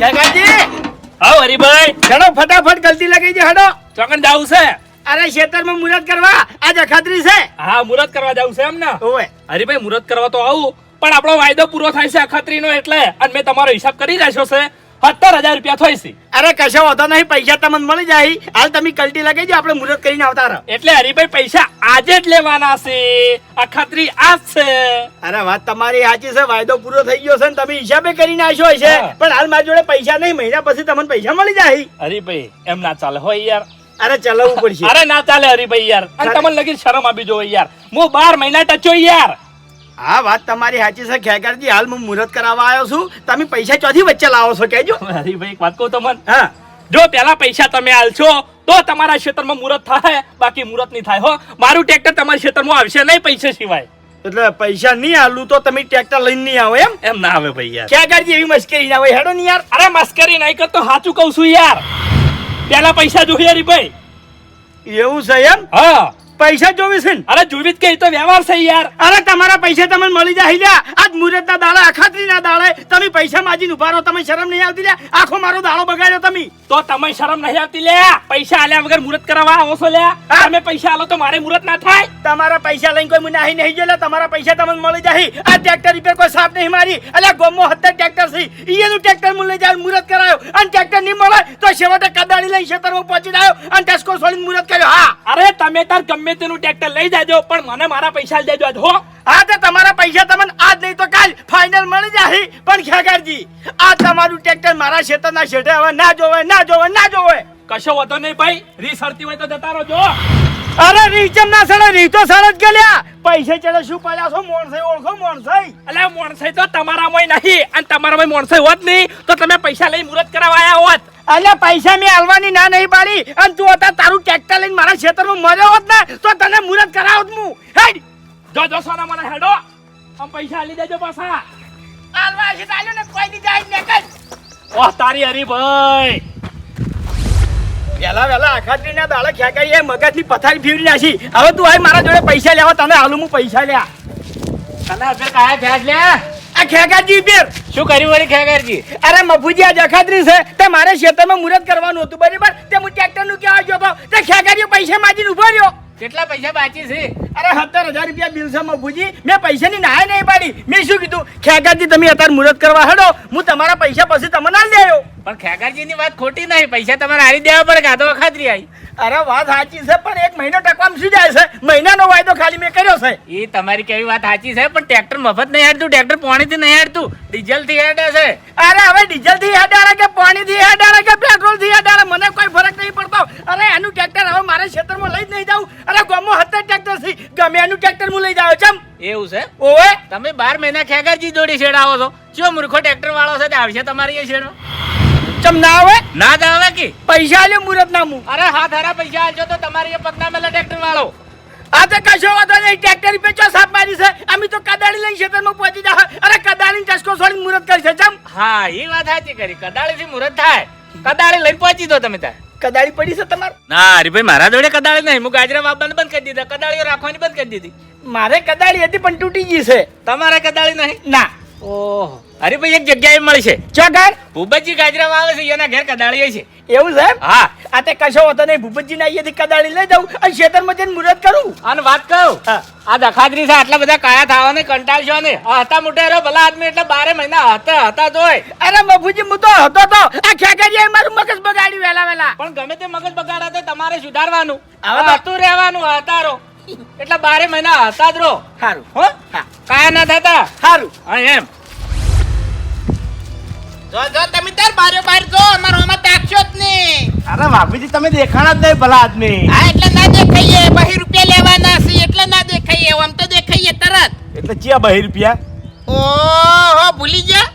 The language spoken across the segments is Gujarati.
જગાજી હા હરીભાઈ. હેડો ફટાફટ ગલતી લગાઈ છે હડો. ચોકન જાવું છે. અરે ખેતરમાં મુરત કરવા આજ અખાત્રી છે. હા મુરત કરવા જાવું છે એમ ને ઓવે. હરીભાઈ મુહૂર્ત કરવા તો આવું પણ આપણો વાયદો પૂરો થાય છે અખતરીનો એટલે. અને મેં તમારો હિસાબ કરી રાખ્યો છે. સત્તર હજાર રૂપિયા થાય છે. અરે કશો વાંધો નહીં પૈસા તમને મળી જાય. હાલ તમે કલટી લગાઈ જાય આપણે મુહૂર્ત કરીને આવતા રહો. એટલે હરીભાઈ પૈસા આજે જ લેવાના છે. આ જ છે. અરે વાત તમારી સાચી છે વાયદો પૂરો થઈ ગયો છે ને તમે હિસાબે કરી નાખ્યો છે પણ હાલ મારી જોડે પૈસા નહીં મહિના પછી તમને પૈસા મળી જાય. હરીભાઈ એમ ના ચાલે હોય યાર. અરે ચલાવવું પડશે. અરે ના ચાલે હરીભાઈ યાર. અને તમને લગી શરમ આપી જોવે યાર. હું બાર મહિના ટચો યાર. હા વાત તમારી સાચી છે. ખેગરજી હાલ હું મુહૂર્ત કરાવવા આવ્યો છું. તમે પૈસા ચોથી વચ્ચે લાવો છો કેજો હરીભાઈ એક વાત કહું તમને? હા. જો પેલા પૈસા તમે આલશો તો તમારા ક્ષેત્રમાં મુહૂર્ત થાય બાકી મુહૂર્ત નહીં થાય હો. મારું ટ્રેક્ટર તમારા ક્ષેત્રમાં આવશે નહીં પૈસા સિવાય. એટલે પૈસા નહીં આલું તો તમે ટ્રેક્ટર લઈને નહીં આવો એમ? એમ ના આવે ભાઈ યાર. ખેકરજી એવી મશ્કરી ના હોય. હેડો ને યાર. અરે મસ્કરી નહીં કરતો સાચું કહું છું યાર. પેલા પૈસા જોઈએ હરીભાઈ. એવું છે એમ? હા. પૈસા જોવે છે ને? અરે જોવી કે તો વ્યવહાર છે યાર. અરે તમારા પૈસા તમને મળી જાય લ્યા. આજ મુહૂર્ત ના દાડે અખાત્રી ના દાડે તમે પૈસા માજીને ઊભા રહો તમે શરમ નહીં આવતી લ્યા. આખો મારો દાડો બગાડ્યો તમે. તો તમે શરમ નહીં આવતી લે પૈસા આલ્યા વગર મુહૂર્ત કરાવવા આવો છો લે તમે પૈસા આલો તો મારે મુહૂર્ત ના થાય. તમારા પૈસા લઈને કોઈ મુનાહી નહીં જોલે તમારા પૈસા તમને મળી જાય. આ ટ્રેક્ટર રિપેર કોઈ સાફ નહીં મારી. અલ્યા ગોમો હતે ટ્રેક્ટર છે. ઈએનું ટ્રેક્ટર મું લઈ જાય મુહૂર્ત કરાયો. અને ટ્રેક્ટર નહીં મળે તો છેવટે કદાડી લઈને ખેતરમાં પહોંચી આવ્યો અને ટેસ્કો છોડીને મુહૂર્ત કર્યો. હા. અરે તમે તાર ગમે તેનું ટ્રેક્ટર લઈ જાજો, પણ મને મારા પૈસા દેજો આજ, હો. હા, તે તમારા પૈસા તમને આજ નહીં તો કાલ ફાઇનલ મળી જાય પણ ખેગારજી આ તમારું ટ્રેક્ટર મારા ખેતરના શેઠે હવે ના જોવે ના જોવે ના જોવે. કશો વધો નહીં ભાઈ. રીસ હરતી હોય તો જતા રહો જો અરે રીચમ ના સડે રીતો તો સડ જ ગલ્યા પૈસે ચડે શું પડ્યા છો? મોણસાઈ ઓળખો મોણસાઈ અલે મોણસાઈ તો તમારામાં નહીં અને તમારામાં મોણસાઈ હોત નહીં તો તમે પૈસા લઈ મુરત કરાવવા આવ્યા હોત. અલ્યા પૈસા મેં હાલવાની ના નહીં પાડી. અને તું હતા તારું ટ્રેક્ટર લઈને મારા ખેતરમાં મર્યો હોત ને તો તને મુરત કરાવત હું હેડ. જો જો સોના મને હેડો. આમ પૈસા આલી દેજો પાછા. હાલવા છે ચાલ્યો ને કોઈ દી જાય ને કઈ ઓહ તારી હરીભાઈ વેલા વેલા અખાત્રીના દાડા ખેંકાઈ એ મગજની પથારી ફીરી નાખી. હવે તું આય મારા જોડે પૈસા લેવા તને હાલું હું પૈસા લ્યા તને અભે કાયા ભેજ લે? આ ખેગાજી ફેર. શું કર્યું વળી ખેગરજી અરે મફુજી આ જખાત્રી છે. તે મારે ખેતરમાં મુહૂર્ત કરવાનું હતું બરાબર? તે હું ટ્રેક્ટરનું કહેવા ગયો હતો. તે ખેગારીઓ પૈસા માજીને ઊભો રહ્યો. કેટલા પૈસા બાકી છે? અરે સત્તર હજાર રૂપિયા બિલ છે મફુજી. મેં પૈસાની નાય નહીં પાડી. મેં શું કીધું? ખેગાજી તમે અત્યારે મુરત કરવા હડો. હું તમારા પૈસા પછી તમને ના દેયો પણ ખેગરજી ની વાત ખોટી નહીં. પૈસા તમારે હારી દેવા પડે કાં તો આવી અરે વાત સાચી છે પણ એક મહિનો ટકવામાં શું જાય છે? મહિનાનો વાયદો ખાલી મેં કર્યો છે. એ તમારી કેવી વાત સાચી છે પણ ટ્રેક્ટર મફત નહીં હેડતું ટ્રેક્ટર પાણીથી નહીં હેડતું ડીઝલથી હેડે છે. અરે હવે ડીઝલથી હેડાડે કે પાણી થી હેડાડે કે પેટ્રોલથી હેડાડે? મને કોઈ ફરક નહીં પડતો. અરે એનું ટ્રેક્ટર હવે મારે ખેતરમાં લઈ જ નહીં જાઉં. અરે ગમો હતે ટ્રેક્ટર છે. ગમે એનું ટ્રેક્ટર હું લઈ જાઉં ચમ. એવું છે? ઓવે. તમે બાર મહિના ખેગરજી જોડી છેડાવો છો. ચો મૂર્ખો ટ્રેક્ટર વાળો છે તે આવશે તમારી એ છેડો ચમ ના આવે? ના જ આવે કે? પૈસા આલ્યો મુરત ના મું અરે હાથ હારા પૈસા આલજો તો તમારી એ પગના મેલે ટ્રેક્ટર વાળો આ તો કશો વાંધો નહીં ટ્રેક્ટર પે ચો સાપ મારી છે. અમે તો કદાળી લઈને ખેતરમાં પહોંચી જા અરે કદાળી ચસકો છોડી મુરત કરી છે ચમ. હા એ વાત સાચી કરી. કદાળી થી મુરત થાય. કદાળી લઈને પહોંચી દો તમે ત્યાં. કદાળી પડી છે તમારે? ના હરીભાઈ મારા જોડે કદાળી નહીં. હું ગાજરા વાપવાનું બંધ કરી દીધા. કદાળીઓ રાખવાની બંધ કરી દીધી. મારે કદાળી હતી પણ તૂટી ગઈ છે. તમારે કદાળી નહીં? ના. ઓહો. હરીભાઈ એક જગ્યાએ મળશે ઘર? ભૂપતજી ગાજરા આવે છે એના ઘેર કદાળીએ છે. એવું સાહેબ હા. આ તે કશો હોતો નહીં ભૂપતજી ના અહીંયાથી કદાળી લઈ જાઉં અને ખેતરમાં જઈને મુરત કરું. અને વાત કહું આ દખાદરી છે આટલા બધા કાયા થવાને કંટાળશો ને? હતા મોટેરો ભલા આદમી એટલે બારે મહિના હતા હતા તોય અરે મફુજી હું તો હતો તો. આ ખેકાજી મારું મગજ બગાડ્યું વેલા વેલા. પણ ગમે તે મગજ બગાડા તો તમારે સુધારવાનું. હવે હતું રહેવાનું હતા રહો. એટલે બારે મહિના હતા જ રહો. સારું હો? હા. કાયા ના થતા? સારું હા એમ. જો જો તમે તાર બારે બાર જો અમારો આમાં તાકશો જ નહીં. અરે બાપુજી તમે દેખાણા જ નહીં ભલા આદમી. હા એટલે ના દેખાઈએ બહી રૂપિયા લેવાના છે એટલે ના દેખાઈએ આમ તો દેખાઈએ તરત. એટલે ચિયા બહી રૂપિયા? ઓહો ભૂલી ગયા?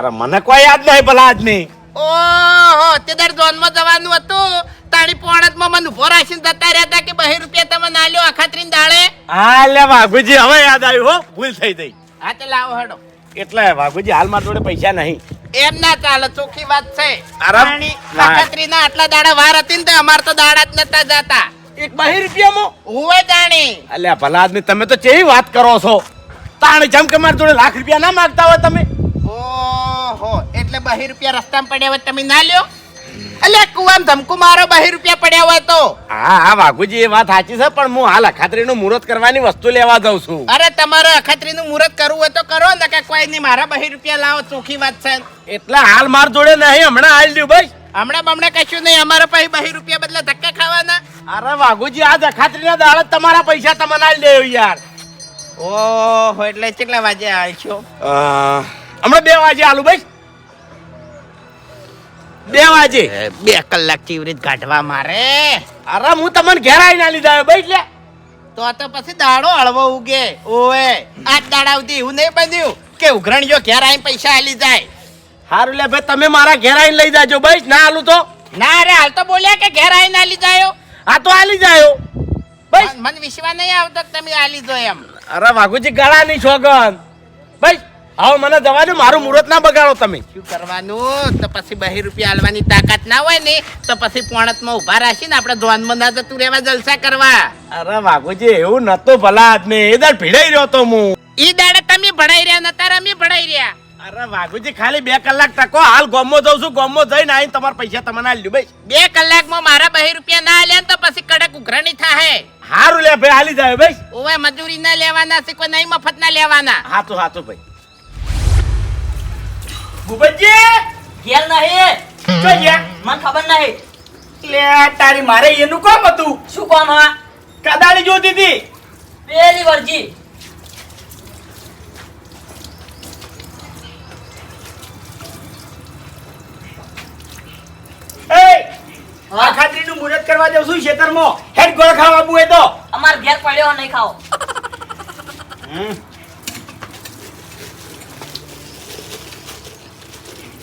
અરે મને કોઈ યાદ નહીં ભલા આદમી. ઓહો તે દર ઝોનમાં જવાનું હતું. તાણી પોણતમાં મને ઊભો રાખીને જતા હતા કે બહી રૂપિયા તમે ના લ્યો અખાત્રીને દાડે? હા લે બાપુજી હવે યાદ આવ્યું હો. ભૂલ થઈ ગઈ. હા તે લાવો હેડો. એટલે બાપુજી હાલ મારા જોડે પૈસા નહીં. એમ ના ચાલે ચોખ્ખી વાત છે. આરામ. તાણી ના. આટલા દાડા વાર હતી ને તે અમાર તો દાડા જ નતા જતા. એક બહી રૂપિયામાં? હુવે જાણી. અલ્યા ભલા આદમી તમે તો ચેવી વાત કરો છો? તાણે જેમ કે મારા જોડે લાખ રૂપિયા ના માંગતા હોય તમે. ઓહો એટલે બહી રૂપિયા રસ્તામાં પડ્યા હોય તમે ના લ્યો. અલ્યા કુવામ ધમકુ મારો બહી રૂપિયા પડ્યા હોય તો. હા હા વાઘુજી એ વાત સાચી છે પણ હું હાલ અખાત્રીનું મુહૂર્ત કરવાની વસ્તુ લેવા જાઉં છું. અરે તમારે અખતરીનું મુહૂર્ત કરવું હોય તો કરો ને કે કોઈ નહીં મારા બહી રૂપિયા લાવો ચોખ્ખી વાત છે. એટલે હાલ માર જોડે નહીં હમણાં હાલ લ્યું ભાઈ. હમણાં બમણા કશું નહીં અમારે પાસે બહી રૂપિયા બદલે ધક્કા ખાવાના. અરે વાઘુજી આ અખાત્રીના દાડે તમારા પૈસા તમને હાલ દેવ યાર. ઓહો એટલે કેટલા વાગે આવશો હમણાં બે વાગે આલુ ભાઈ. બે વાજે બે કલાક ચીવરી કાઢવા મારે. અરે હું તમને ઘેર આવીને લીધા દાયો ભાઈ એટલે તો તો પછી દાડો હળવો ઉગે. ઓએ આ દાડા સુધી એવું નહીં બન્યું કે ઉઘરણીઓ ઘેર આવીને પૈસા આલી જાય. હારું લે ભાઈ તમે મારા ઘેર આવીને લઈ જાજો ભાઈ ના હાલું તો. ના અરે હાલ તો બોલ્યા કે ઘેર આવીને આલી જાયો. આ તો આલી જાયો. ભાઈ મને વિશ્વાસ નહીં આવતો તમે આલી જો એમ. અરે વાઘુજી ગળાની છોગન. ભાઈ હવે મને જવા દો મારું મુહૂર્ત ના બગાડો તમે. શું કરવાનું? તો પછી બહી રૂપિયા આલવાની તાકાત ના હોય ને તો પછી પોણતમાં ઊભા રાખીને આપણે ધોનમાં ના જતું રહેવા જલસા કરવા. અરે વાઘુજી એવું નતો ભલા ને એ દર ભીડાઈ રહ્યો તો હું. ઈ દાડે તમે ભણાઈ રહ્યા નતા અમે ભણાઈ રહ્યા. અરે વાઘુજી ખાલી બે કલાક ટકો. હાલ ગોમો જઉં છું ગોમો જઈને આવીને તમારા પૈસા તમને આલ્યું ભાઈ બે કલાકમાં મારા બહી રૂપિયા ના આલ્યા તો પછી કડક ઉઘરાણી થાય હારું લે ભાઈ હાલી જાય ભાઈ ઓવે મજૂરી ના લેવાના છે કોઈ નહીં મફત ના લેવાના. હાથું હાથું ભાઈ. ભૂપતજી! ઘેર નહીં. જો ગયા મને ખબર નહીં. લે તારી મારે એનું કામ હતું? શું કામ હા? કદાળી જોતી હતી. પેલી વર્જી. એ હા? આ ખાતરીનું મુહૂર્ત કરવા જાઉં છું ખેતરમાં. હેડ ગોળ ખાવા હોય તો. અમાર ઘેર પડ્યો નહીં ખાઓ.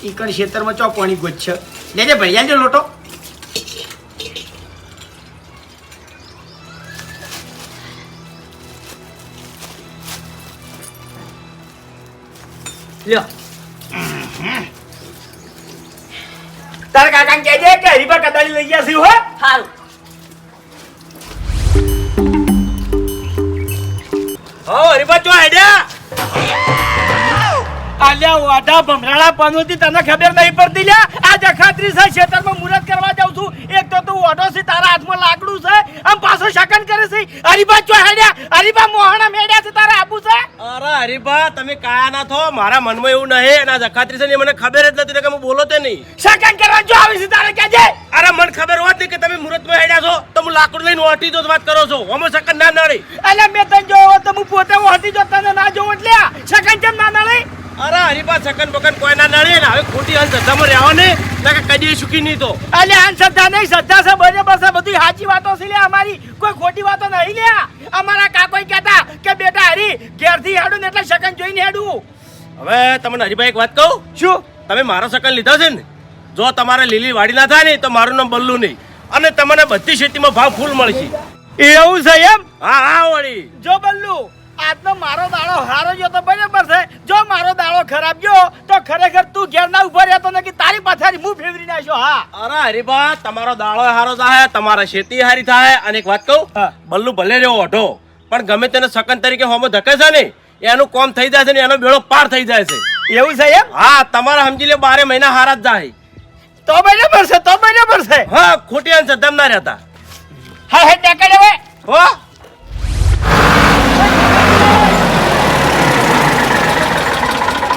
ઈકણ ખેતરમાં ચો પાણી ગોચ છે. લેજે ભૈયા જે લોટો. લ્યો. તારા કાકા કહેજે કે હરીબા કદાળી લઈ ગયા છે હો. સારું હો હરીબા ચો હેડ્યા? આલ્યા વાઢા ભમરાળા પનોતી તને ખબર નહીં પડતી લ્યા. આ જખાત્રી છે ખેતરમાં મુરત કરવા જાઉં છું. એક તો તું ઓઢો છે તારા હાથમાં લાકડું છે આમ પાછો શકન કરે છે. હરીબા ચો હેડ્યા? હરીબા મોહણા મેડ્યા છે તારા આબુ છે? અરે હરીબા તમે કાયા ના થો. મારા મનમાં એવું નહીં. એના જખાત્રી છે ને મને ખબર જ નથી કે હું બોલો તે નહીં. શકન કરવા જો આવી છે તારે કેજે અરે મને ખબર હોત નહીં કે તમે મુરતમાં હેડ્યા છો તો હું લાકડું લઈને ઓટી જો વાત કરો છો. હમો શકન ના નડી. અલ્યા મેં તને જોયો તો હું પોતે ઓટી જો તને ના જોઉં એટલે શકન કેમ ના નળી અરે હરીપા સકન બકન કોઈ ના નડે ને હવે ખોટી ધંધામાં રહેવા ને નકર કદી સુખી નહીં તો. અલ્યા આન શ્રદ્ધા નહીં શ્રદ્ધા છે બરાબર છે બધી સાચી વાતો છે લે અમારી. કોઈ ખોટી વાતો નહીં લે અમારા કાકોઈ કહેતા કે બેટા હરી ઘેરથી હેડું ને એટલે શકન જોઈને હેડું. હવે તમને હરીભાઈ એક વાત કહું? શું? તમે મારો સકન લીધો છે ને જો તમારે લીલી વાડી ના થાય ને તો મારું નામ બલ્લુ નહીં. અને તમને બધી શેતીમાં ભાવ ફૂલ મળશે. એવું છે એમ? હા હા વળી. જો બલ્લુ આજનો મારો દાડો હારો ગયો તો બરાબર છે. જો મારો દાડો ખરાબ ગયો તો ખરેખર તું ઘેર ના ઊભો રહેતો નથી તારી પાછળ હું ફેવરી નાખ્યો હા. અરે હરીભા તમારો દાડો હારો થાય તમારા ખેતી હારી થાય અને એક વાત કહું. બલ્લુ ભલે રહ્યો ઓઢો પણ ગમે તેને સકન તરીકે હોમો ધકે છે ને એનું કોમ થઈ જાય છે ને એનો બેડો પાર થઈ જાય છે. એવું છે એમ? હા તમારે સમજી લે બારે મહિના હારા જ જાય તો બરાબર છે તો બરાબર છે. હા ખોટી અંશ ધમ ના રહેતા. હા હે ટેકડે હવે. હો?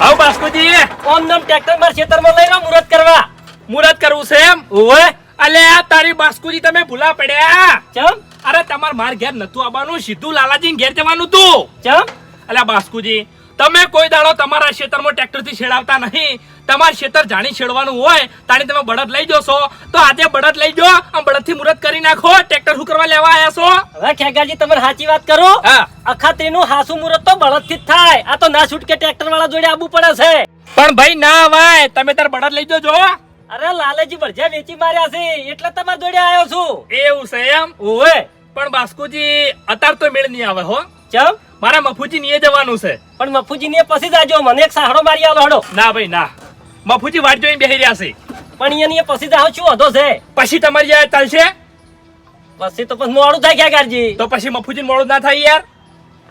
આવ બાસ્કુજી. ઓમ નમ ટ્રેક્ટર માર ખેતરમાં લઈ રહ્યો મુરત કરવા. મુરત કરવું છે એમ? ઓવે અલે તારી બાસ્કુજી તમે ભૂલા પડ્યા. ચમ? અરે તમાર માર ઘેર નતું આવવાનું સીધું લાલાજી ઘેર જવાનું તું. ચમ? અલ્યા બાસ્કુજી તમે કોઈ દાડો તમારા ખેતરમાં ટ્રેક્ટરથી છેડાવતા નહીં. તમાર ખેતર જાણી છેડવાનું હોય તાણી તમે બળદ લઈ જશો. તો આજે બળદ લઈ જો આમ બળદથી મુરત કરી નાખો. ટ્રેક્ટર શું કરવા લેવા આવ્યા છો? હવે ખેગાજી તમારે સાચી વાત કરો. હા. તેનું હાસુ મુરત તો બળદથી જ થાય. આ તો ના છૂટકે ટ્રેક્ટર વાળા જોડે આવવું પડે છે. પણ ભાઈ ના વાય તમે તાર બળદ લઈ જજો. અરે લાલેજી ભરજ્યા વેચી માર્યા છે. એટલે તમારા જોડે આવ્યો છું. એવું છે એમ? ઓવે. પણ બાસ્કુજી અતાર તો મેળ નહીં આવે હો. ચમ? મારા મફુજી નીએ જવાનું છે. પણ મફુજી નીએ પછી જાજો મને એક સાહડો મારી આલો હડો. ના ભાઈ ના. મફુજી વાટ જોઈને બેસી રહ્યા છે. પણ અહીંયા પછી જાવ શું હતો છે? પછી તમારી જાય ચાલશે? પછી તો પછી મોડું થાય ક્યાં કરજી? તો પછી મફુજી મોડું ના થાય યાર.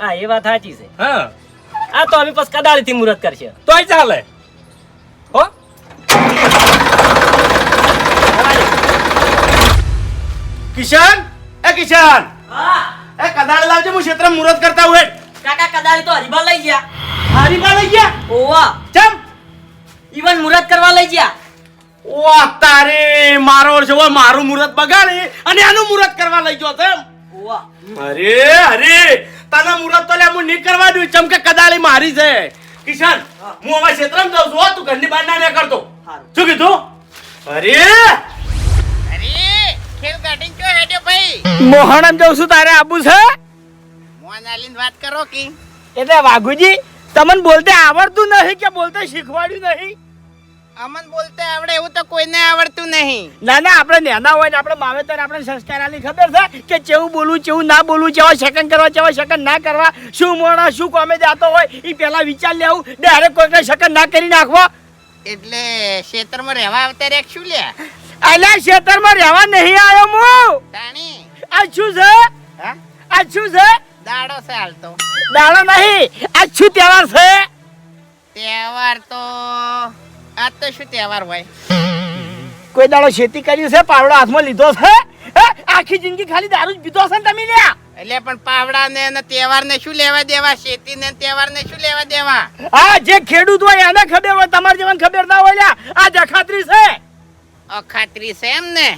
હા એ વાત સાચી છે. હા. આ તો અમે પછી કદાળી થી મુહૂર્ત કરશે. તોય ચાલે. હો. કિશન? એ કિશન? હા. એ કદાળી લાવજે હું ક્ષેત્ર મુહૂર્ત કરતા હું કાકા કદાળી તો હરિભા લઈ ગયા. હરિભા લઈ ગયા? ઓવા. ચમ. ઈવન મુરત કરવા લઈ ગયા. ઓ તારે મારો છે મારું મુરત બગાડી અને આનું મુરત કરવા લઈ ગયો તેમ અરે અરે તને મુરત તો લે હું નહીં કરવા દઉં. ચમકે કદાળી મારી છે. કિશન હું. હવે ક્ષેત્રમાં જાઉં છું હો, તું ઘરની બહાર ના કરતો. શું કીધું? અરે. અરે ખેલ ગાડીને કયો હેડ્યો ભાઈ? મોહણમ જાઉં છું તારે આબુ છે? મોહન આલીન વાત કરો કે. એટલે વાઘુજી તમને બોલતે આવડતું નહીં કે બોલતે શીખવાડ્યું નહીં? અમન બોલતે આવડે એવું તો કોઈને આવડતું નહીં. ના ના આપણે નેના હોય ને આપણે માવેતર આપણે સંસ્કાર આલી ખબર છે કે કેવું બોલવું કેવું ના બોલવું કેવા સેકન્ડ કરવા કેવા સેકન્ડ ના કરવા શું મોણા શું કોમે જાતો હોય એ પહેલા વિચાર લેવું ડાયરેક્ટ કોઈને સેકન્ડ ના કરી નાખવો. એટલે ક્ષેત્રમાં રહેવા આવતા રે શું લે? અલ્યા ક્ષેત્રમાં રહેવા નહીં આવ્યો હું. તાણી. આ શું છે? હા? આ શું છે? દાડો છે હાલ તો દાડો નહીં આ શું તહેવાર છે? તહેવાર તો આજ તો શું તહેવાર હોય? કોઈ દાડો ખેતી કર્યું છે? પાવડો હાથમાં લીધો છે? આખી જિંદગી ખાલી દારૂ જ પીધો છે ને તમે લ્યા? એટલે પણ પાવડા ને અને તહેવાર ને શું લેવા દેવા? શેતી ને તહેવાર ને શું લેવા દેવા? હા જે ખેડૂત હોય એને ખબર હોય તમારે જેવાને ખબર ના હોય આ જખાત્રી છે. અખાત્રી છે એમ ને?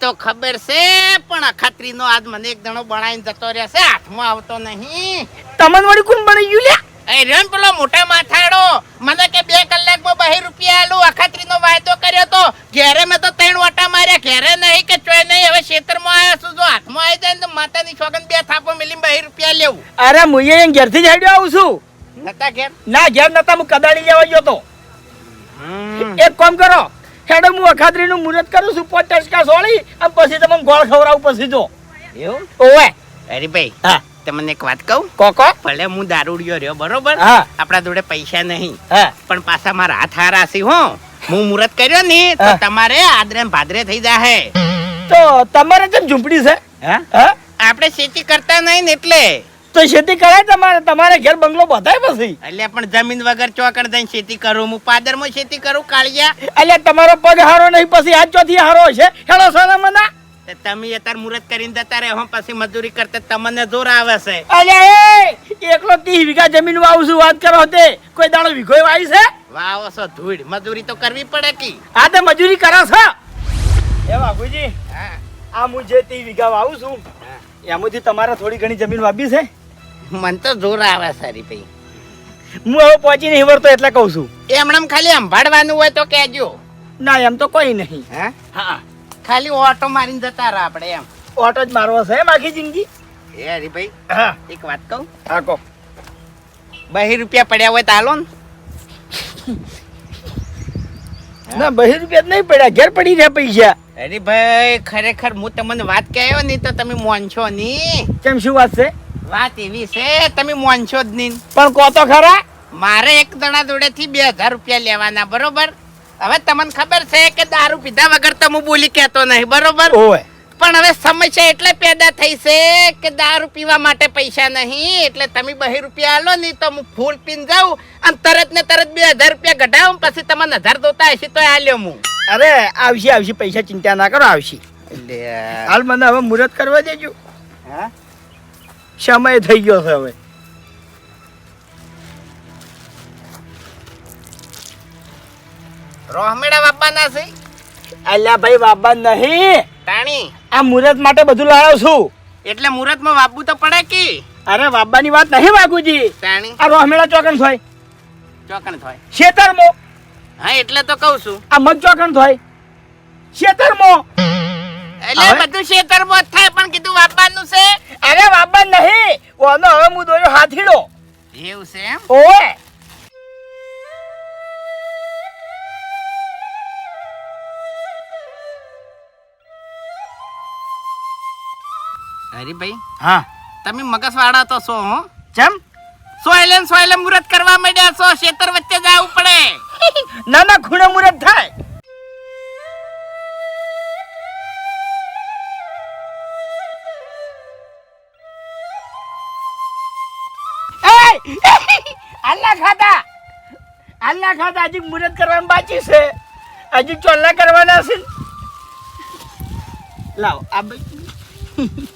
તો ખબર છે પણ અખાત્રી નો આજ મને એક દણો બનાવીને જતો રહ્યા છે હાથમાં આવતો નહીં. તમને વળી કોણ બની ગયું લ્યા એ રેમ પેલો મોટા માથાડો. મને કે બે કલાકમાં બહી રૂપિયા આલું અખાત્રી નો વાયદો કર્યો તો ઘેરે મેં તો ત્રણ વાટા માર્યા ઘેરે નહીં કે ચોય નહીં હવે ખેતરમાં આવ્યા છું જો હાથમાં આવી જાય તો માતાની છોકન બે થાપો મિલી બહી રૂપિયા લેવું. અરે હું એમ ઘેરથી જ હેડ્યો આવું છું. નતા ઘેર? ના ઘેર નતા હું કદાળી લેવા ગયો તો. એક કામ કરો હેડો હું અખાત્રી નું મુહૂર્ત કરું છું પોત ટચકા સોળી અને પછી તમને ગોળ ખવડાવું પછી જો. એવું? ઓવે. અરે ભાઈ હા. તમને એક વાત કહું? કોકો? ભલે હું દારૂડિયો રહ્યો બરોબર? આપણા જોડે પૈસા નહીં. પણ પાછા મારા હાથ હારા છે હો. હું મુહૂર્ત કર્યો ને તો તમારે આદરે ભાદરે થઈ જાહે. તો તમારે કેમ ઝૂંપડી છે. હા? હા? આપણે ખેતી કરતા નહીં ને એટલે. તો ખેતી કરાય તમારે તમારે ઘેર બંગલો બધાય પછી. એટલે પણ જમીન વગર ચોકડ દઈને ખેતી કરું હું પાદરમાં ખેતી કરું કાળિયા? એટલે તમારો પગ હારો નહીં પછી આ ચોથી હારો છે હેડો સોના મના. તમે અત્યારે મુરત કરીને જતા રહે હું પછી મજૂરી કરતા તમને જોર આવે છે. અલ્યા એ એકલો ત્રીસ વીઘા જમીન વાવું છું વાત કરો તે. કોઈ દાડો વીઘો વાવી છે? વાવો છો ધૂળ. મજૂરી તો કરવી પડે કી. આ તો મજૂરી કરો છો. એ બાપુજી હા. આ હું જે ત્રીસ વીઘા વાવું છું એમાંથી તમારે થોડી ઘણી જમીન વાવી છે? મને તો જોર આવે સારી ભાઈ. હું હવે પહોંચી નહીં વળતો એટલે કહું છું. એમણે ખાલી સંભાળવાનું હોય તો કહેજો. ના એમ તો કોઈ નહીં. હા? હા. ખાલી ઓટો મારીને જતા રહો આપણે એમ. ઓટો જ મારવો છે એમ આખી જિંદગી? એ હરીભાઈ હા. એક વાત કહું? હા કહો. બહી રૂપિયા પડ્યા હોય તો હાલો ને. ના બહી રૂપિયા નહીં પડ્યા ઘેર પડી રહ્યા પૈસા. અરે ભાઈ ખરેખર હું તમને વાત કહ્યો ને તો તમે મોનશો નહીં. કેમ શું વાત છે? વાત એવી છે તમે મોનશો જ નહીં. પણ કહો તો ખરા. મારે એક દણા જોડેથી બે હજાર રૂપિયા લેવાના બરોબર? હવે તમને ખબર છે કે દારૂ પીધા વગર તો હું બોલી કહેતો નહીં બરોબર? હોય પણ હવે સમસ્યા એટલે પેદા થઈ છે કે દારૂ પીવા માટે પૈસા નહીં એટલે તમે બહી રૂપિયા આલો નહીં તો હું ફૂલ પીન જાઉં અને તરત ને તરત બે હજાર રૂપિયા કઢાવું પછી તમને હજાર જોતા હશે તો આલ્યો હું. અરે આવશે આવશે પૈસા ચિંતા ના કરો આવશે. હાલ મને હવે મુહૂર્ત કરવા દેજો. હા? સમય થઈ ગયો છે હવે. રોહમેડા બાપાના છે? અલ્યા ભાઈ બાબા નહીં. તાણી. આ મુહૂર્ત માટે બધું લાવ્યો છું. એટલે મુહૂર્તમાં વાબુ તો પડે કે? અરે બાબાની વાત નહીં વાગુજી તાણી. આ રોહમેડા ચોકન થાય. ચોકન થાય. શેતરમો. હા એટલે તો કહું છું. આ મગ ચોકન થાય. શેતરમો. એટલે? બધું ખેતરમાં જ થાય પણ કીધું વાપવાનું છે અરે બાબા નહીં ઓનો હવે હું દોર્યો હાથીડો. એવું છે એમ? ઓય હરીભાઈ હા. તમે મગજવાળા તો છો હો. ચમ સોયલેન સોયલે મુહૂર્ત કરવા માંડ્યા છો ખેતર વચ્ચે જવું પડે. ના ના ખૂણે મુરત થાય. અલ્લા ખાતા અલ્લા ખાતા હજી મુરત કરવાનું બાકી છે. હજી ચોલ્લા કરવાના છે. લાવ આ ભાઈ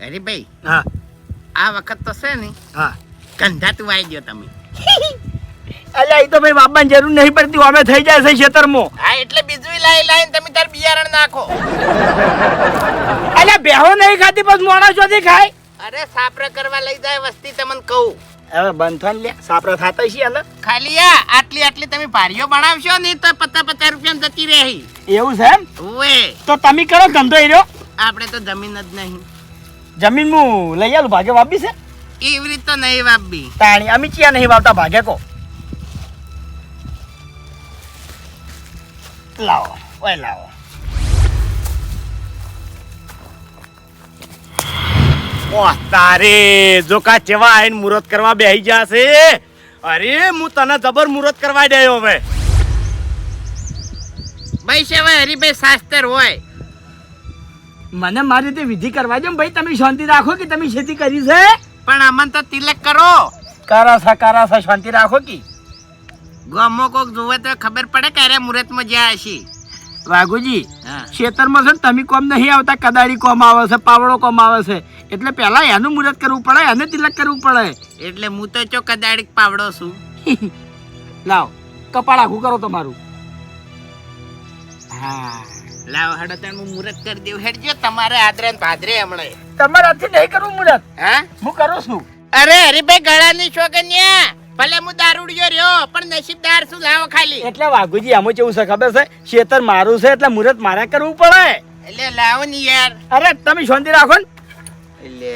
હરીભાઈ હા. આ વખત તો છે ને હા. કંધાતું આવી ગયો તમે. અલ્યા એ તો ભાઈ બાબાની જરૂર નહીં પડતી અમે થઈ જાય છે ખેતરમાં. હા એટલે બીજું લાઈ લાઈને તમે તાર બિયારણ નાખો. અલ્યા બેહો નહીં ખાતી બસ મોણા ચોથી ખાય. અરે સાપરે કરવા લઈ જાય વસ્તી તમને કહું. હવે બંધ થન લે સાપરા થાતા છે અને ખાલી આ આટલી આટલી તમે ભારીઓ બનાવશો ને તો પચાસ પચાસ રૂપિયા જતી રહી એવું છે એમ? ઓએ તો તમે કરો ધંધો રહ્યો. આપણે તો જમીન જ નહીં. જમીન હું લઈ આલું ભાગે વાપી છે? એવી રીત તો નહીં વાપી. તાણી અમે ચિયા નહીં વાવતા ભાગે કો. લાવો ઓય લાવો ઓહ તારે જો કા ચેવા આઈને મુહૂર્ત કરવા બેહી જશે અરે હું તને જબર મુહૂર્ત કરવા દેયો હવે. ભાઈ છે હવે હરીભાઈ શાસ્ત્ર હોય. મને મારી રીતે વિધિ કરવા દે ભાઈ તમે શાંતિ રાખો કે તમે ખેતી કરી છે? પણ અમન તો તિલક કરો. કરા સ શાંતિ રાખો કે? ગમો કોક જોવે તો ખબર પડે કે અરે મુહૂર્તમાં જ્યાં હશે. રાઘુજી ખેતરમાં છે ને તમે કોમ નહીં આવતા કદાળી કોમ આવે છે પાવડો કોમ આવે છે. એટલે પહેલા એનું મુહૂર્ત કરવું પડે એને તિલક કરવું પડે. એટલે હું તો ચો કદાડી પાવડો છું. લાવ કપાળ આખું કરો તમારું. હા. લાવ હડો તને હું મુહૂર્ત કરી દઉં હેડજો તમારે આદરે પાદરે હમણાં. તમારાથી નહીં કરવું મુહૂર્ત હા? હું કરું છું. અરે હરીભાઈ ગળાની છોકન્યા ભલે હું દારૂડિયો રહ્યો પણ નસીબદાર શું લાવો ખાલી? એટલે વાઘુજી આમાં કેવું છે ખબર છે? ખેતર મારું છે એટલે મુહૂર્ત મારે કરવું પડે. એટલે લાવો ને યાર. અરે તમે શાંતિ રાખો ને. એટલે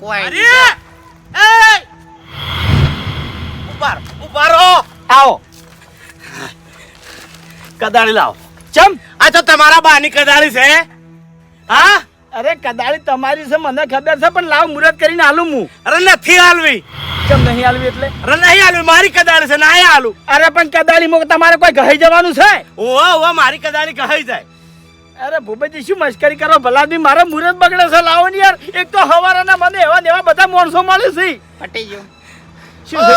કોઈ અરે. એ ઉભાર ઉભાર હો આવો. કદાળી લાવો. ચમ. આ તો તમારા બાની કદાળી છે. હા? અરે કદાળી તમારી છે મને ખબર છે પણ લાવ મુરત કરીને આલું હું અરે નથી હાલવી. ચમ નહીં હાલવી એટલે? અરે નહીં હાલવી મારી કદાળી છે ના હાલું. અરે પણ કદાળી મોક તમારે કોઈ ઘઈ જવાનું છે? ઓહો ઓહો મારી કદાળી કહી જાય. અરે ભૂપેજી શું મશ્કરી કરો? ભલા બી મારા મુહૂર્ત બગડે છે લાવો ને યાર. એક તો હવારાના મને એવા ને એવા બધા માણસો મળે છે. પટી ગયું. શું છે?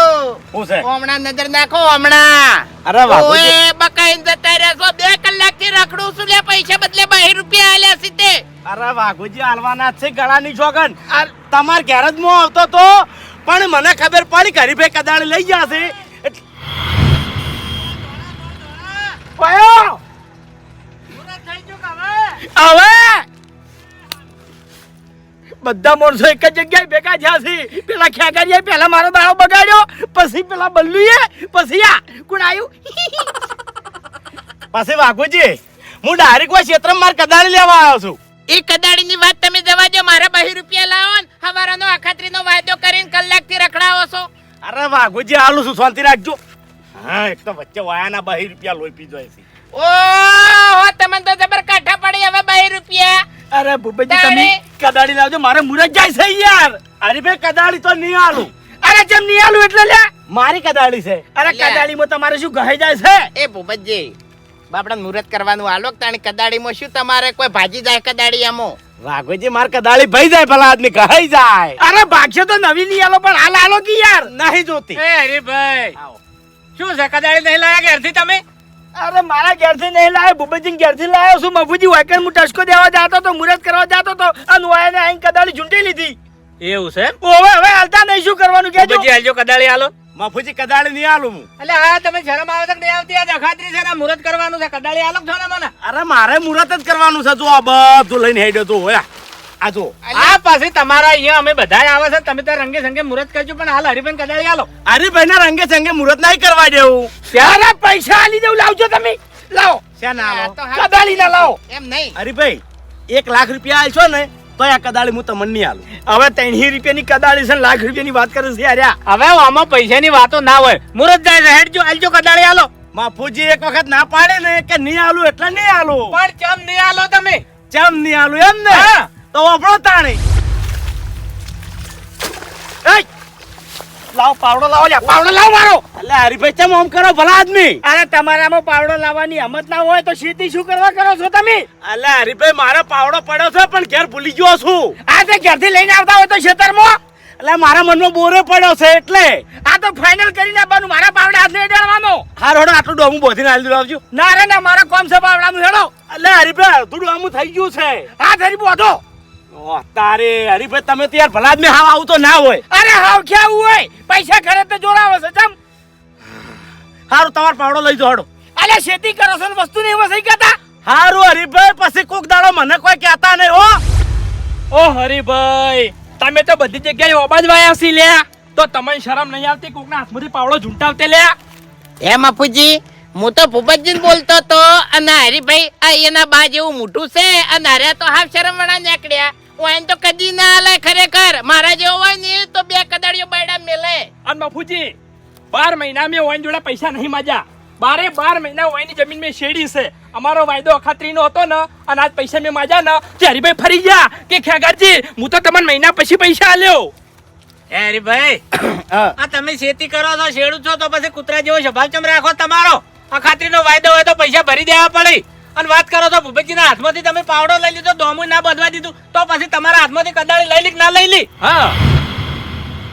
શું છે? હમણાં નજર નાખો હમણાં. અરે વાઘુજી ઓએ બકાઈને જતા રહ્યા છો. બે કલાકથી રખડું છું લે પૈસા બદલે બાર રૂપિયા આલ્યા સીધે અરે વાઘુજી હાલવાના છે ગળાની જોગન. તમાર ઘેર જ મો આવતો તો પણ મને ખબર પડી ગરીબે કદાણ કદાળી લઈ જશે હવે? બધા માણસો એક જ જગ્યાએ ભેગા થયા છે. પેલા ખેગારીએ પેલા મારો દાડો બગાડ્યો પછી પેલા બલ્લુએ પછી આ. કોણ આવ્યું પછી વાઘુજી હું ડાયરેક્ટ કોઈ ક્ષેત્રમાં માર કદાળી લેવા આવ્યો છું. એ કદાળીની વાત તમે જવા દો મારા બહી રૂપિયા લાવો ને હવારાનો અખાત્રીનો વાયદો કરીને કલાકથી રખડાવો છો. અરે વાઘુજી હાલું છું શાંતિ રાખજો. હા એક તો વચ્ચે વાયાના બહી રૂપિયા લોહી પી જાય છે ઓહો તમને તો જબર કાઠા પડી હવે બહી રૂપિયા. અરે ભૂપેજી તમે કદાળી લાવજો મારે મુરત જાય છે યાર. હરીભાઈ કદાળી તો નહીં આલું. અરે જેમ નહીં આલું એટલે લે. મારી કદાળી છે. અરે. કદાડીમાં તમારે શું ગહાઈ જાય છે? એ ભૂપતજી બાપડા મુરત કરવાનું આલોક તાણી કદાળીમાં શું તમારે કોઈ ભાજી જાય કદાળી આમો? વાઘુજી માર કદાળી ભાઈ જાય ભલા આદમી ગહાઈ જાય. અરે ભાગશે તો નવી લઈ આલો પણ હાલ આલો કે યાર? નહીં જોતી. એ હરીભાઈ શું છે કદાળી નહીં લાયા ઘેરથી તમે? અરે મારા ઘેરથી નહીં લાવ્યો ભૂપેજી ઘેરથી લાવ્યો છું. મફુજી વાયકર હું ટસકો દેવા જાતો તો મુરત કરવા જાતો તો અને વાયને આઈને કદાળી ઝૂંટી લીધી. એવું છે ઓવે હવે હાલતા નહીં શું કરવાનું કેજો પછી હાલજો કદાળી હાલો. મફુજી કદાળી નહીં હાલું હું. એટલે આ તમે શરમ આવે છે કે નહીં આવતી? આ અખાત્રી છે ને મુરત કરવાનું છે. કદાળી હાલો છો ને મને. અરે મારે મુરત જ કરવાનું છે. જો આ બધું લઈને હેડ્યો તો હોયા આ જો આ પાસે તમારા અહીંયા અમે બધા આવે છે તમે ત્યાં રંગે સંગે મુહૂર્ત કરજો પણ હાલ હરિભાઈ કદાચ હાલો. હરિભાઈ ના રંગે સંગે મુહૂર્ત નહીં કરવા દેવું. ત્યારે પૈસા આલી દેવું લાવજો તમે. લાવો. કદાળી ના લાવો? એમ નહીં. હરિભાઈ એક લાખ રૂપિયા આલશો ને તો આ કદાળી હું તમને નહીં આલું. હવે ત્રણ રૂપિયાની કદાળી છે ને લાખ રૂપિયાની વાત કરે છે અરે હવે આમાં પૈસાની વાતો ના હોય. મુહૂર્ત જાય હેડજો આલજો કદાળી આલો માફુજી એક વખત ના પાડે ને કે નહીં આલું એટલે નહીં આલું. પણ ચમ નહીં આલો તમે? ચમ નહીં આલું એમ ને? હા. તો આપણો તાણી! પાવડો લાવો લ્યા. પાવડો લાવો મારો. એટલે હરીભાઈ ચમ આમ કરો ભલા આદમી? અરે તમારામાં પાવડો લાવવાની હિંમત ના હોય તો સીધી શું કરવા કરો છો તમે? એટલે હરીભાઈ મારો પાવડો પડ્યો છે પણ ઘેર ભૂલી ગયો છું. આ તે ઘરથી લઈને આવતા હોય તો ખેતરમાં? એટલે મારા મનમાં બોરે પડ્યો છે એટલે. આ તો ફાઇનલ કરીને આપવાનું મારા પાવડા હાથ નહીં અડાડવાનો હારો હડો આટલું ડોમું બોધીને હાલી આવજો. ના રે ના મારા કોમ છે પાવડાનું. હેડો. એટલે હરીભાઈ અડધું ડોમું થઈ ગયું છે. હા ધરી બોધો. તારે હરીભાઈ તમે તો યાર ભલા મેં હાવ આવતો તો ના હોય. અરે હાવ ક્યાં હોય? પૈસા ખરે તો જોડાવો છે ચમ. હારું તમારો પાવડો લઈ જાડો હડો. અલે ખેતી કરો છો વસ્તુ નહીં વસાઈ કહેતા હારું હરીભાઈ પછી કોક દાડો મને કોઈ કહેતા નહીં હો. ઓ હરીભાઈ તમે તો બધી જગ્યાએ ઓબાજ વાયા છી લ્યા તો તમને શરમ નહીં આવતી કોકના હાથમાંથી પાવડો ઝૂંટાવતે લ્યા એ માપુજી હું તો ભૂપતજી બોલતો તો અને હરીભાઈ આ એના બા જેવું મોટું છે અને હરે તો હાફ શરમવાળા નીકળ્યા. હું તો કદી ના આલે ખરેખર. મારા જેવો હોય ને તો બે કદાડીઓ બાયડા મેલે. અને બાપુજી બાર મહિના મેં ઓઈન જોડે પૈસા નહીં માજા બારે બાર મહિના ઓઈની જમીન મેં શેડી છે. અમારો વાયદો અખાત્રીનો હતો ને અને આજ પૈસા મેં માજા ને કે હરિભાઈ ફરી ગયા કે ખેગારજી હું તો તમને મહિના પછી પૈસા આલ્યો. એ હરિભાઈ આ તમે ખેતી કરો છો શેડું છો તો પછી કૂતરા જેવો સ્વભાવ ચમ રાખો તમારો? આ ખાતરીનો વાયદો હોય તો પૈસા ભરી દેવા પડે. અને વાત કરો તો ભૂપતજીના હાથમાંથી તમે પાવડો લઈ લીધો દોમું ના બધવા દીધું. તો પછી તમારા હાથમાંથી કદાળી લઈ લી ના લઈ લી? હા.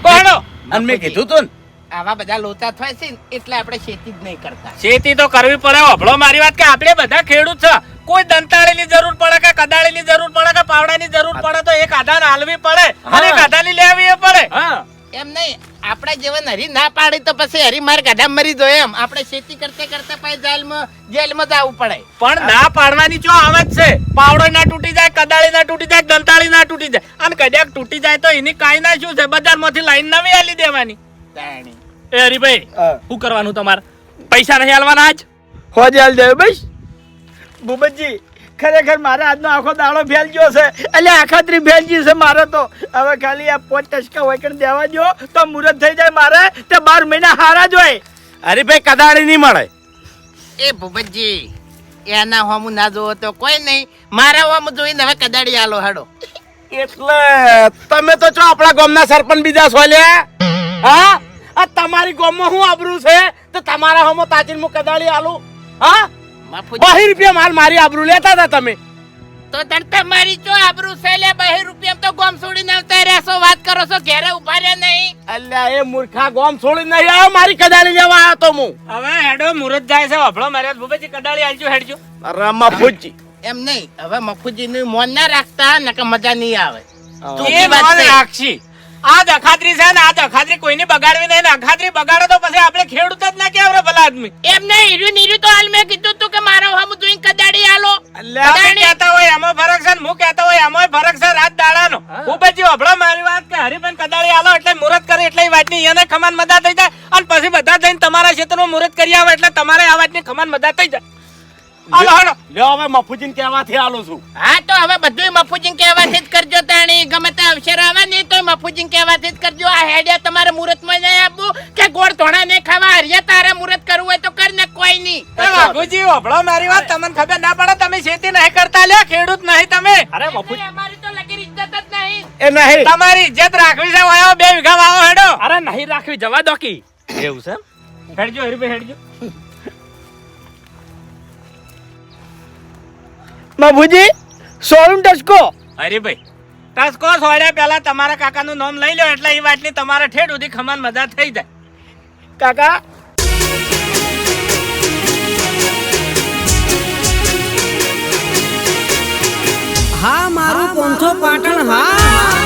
કોહડો અને મેં કીધું તું આવા બધા લોચા થાય છે એટલે આપણે ખેતી જ નહીં કરતા. ખેતી તો કરવી પડે હોભળો મારી વાત કે આપણે બધા ખેડૂત છે. કોઈ દંતાળીની જરૂર પડે કે કદાળીની જરૂર પડે કે પાવડાની જરૂર પડે તો એક આધાર હાલવી પડે. અને એક આધારની લેવી પડે. હા. એમ નહીં આપણા જેવન હરી ના પાડી તો પછી હરી માર ગાડા મરી જાય એમ. આપણે ખેતી કરતા કરતા પછી જેલમાં જેલમાં જવું પડે. પણ ના પાડવાની જો આવત છે. પાવડો ના તૂટી જાય કદાળી ના તૂટી જાય દંતાળી ના તૂટી જાય. અને કદાચ તૂટી જાય તો એની કાંઈ ના શું છે? બજારમાંથી લાઈન નવી આલી દેવાની. એ હરીભાઈ શું કરવાનું તમારે? પૈસા નહીં હાલવાના આજ? હોજે હાલ જાય ભાઈ ભૂપતજી ખરેખર મારા આજનો આખો દાડો ફેલ ગયો છે. એટલે આખાત્રી ફેલ ગઈ છે મારે તો. હવે ખાલી આ પોચ ટચકા વૈકણ દેવા દો તો મુહૂર્ત થઈ જાય મારે તે બાર મહિના હારા જ હોય. ભાઈ કદાળી નહીં મળે. એ ભૂપતજી એના હોમ ના જોવો તો કોઈ નહીં. મારા હોમ જોઈને હવે કદાળી આલો હાડો. એટલે તમે તો છો આપણા ગામના સરપંચ બીજા છો લે હા? આ તમારી ગામમાં શું આબરું છે? તો તમારા હોમો તાચીન મુ કદાળી આલું? હા? બાહી રૂપિયા માલ મારી આબરૂ લેતા હતા તમે? તો તણ તમારી જો આબરૂ છે લે બહી રૂપિયા તો ગોમ છોડીને આવતા રહેશો વાત કરો છો ઘેરે ઊભા રહ્યા નહીં. અલ્યા એ મૂર્ખા ગોમ છોડી નહીં આવ્યો મારી કડાળી લેવા આવ્યો તો હું. હવે હેડો મુરત જાય છે હફળો મારે ભૂપેજી કડાળી આલજો હેડજો. રમા ફૂજી એમ નહીં હવે મફુજી નું મોન ના રાખતા નકર મજા નહીં આવે. એ ચોખ્ખી વાત રાખશી. આ દખાત્રી છે ને આ દખાત્રી કોઈને બગાડવી નહીં ને અખાત્રી બગાડો તો પછી આપણે ખેડૂત જ ના કહેવાય ભલા આદમી. એમને હીરુ નીરુ તો હાલ મેં કીધું તું કે મારો હમ જોઈને કદાડી આલો. તમે કહેતા હોય એમાં ફરક છે ને હું કહેતા હોય એમાં ફરક છે રાત દાડાનો. પછી હોભળો મારી વાત કે હરિભાઈ કદાળી આલો એટલે મુરત કરે એટલે વાત વાતની એને ખમાન મદદ થઈ જાય. અને પછી બધા જઈને તમારા ક્ષેત્રમાં મુરત કરી આવે એટલે તમારે આ વાતની ખમાન મદદ થઈ જાય. હાલો હાલો. લ્યો હવે મફુજીન કહેવાથી આલું છું. હા તો હવે બધું મફુજીન કહેવાથી જ કરજો તાણી. ગમે તે અવસર આવે ને તો મફુજીન કહેવાથી જ કરજો. આ હેડિયા તમારે મુહૂર્તમાં નહીં આપવું કે ગોળ ધોણા નહીં ખાવા. હરિયા તારે મુહૂર્ત કરવું હોય તો કર ને કોઈ નહીં. વાઘુજી હોભળો મારી વાત તમને ખબર ના પડે તમે ખેતી નહીં કરતા લે ખેડૂત નહીં તમે. અરે બાપુ અમારી તો લગીર ઇજ્જત જ નહીં. એ નહીં. તમારી ઇજ્જત રાખવી છે વાયો બે વીઘા વાવો હેડો. અરે નહીં રાખવી જવા દો કી. એવું છે હેડજો હરીભાઈ હેડજો. મભુજી સોળું ટચકો. ભાઈ ટસકો સોડ્યા પહેલા તમારા કાકાનું નામ લઈ લો એટલે એ વાતની તમારા ઠેઠ સુધી ખમાન મજા થઈ જાય. કાકા. હા મારું પોંથો પાટણ હા.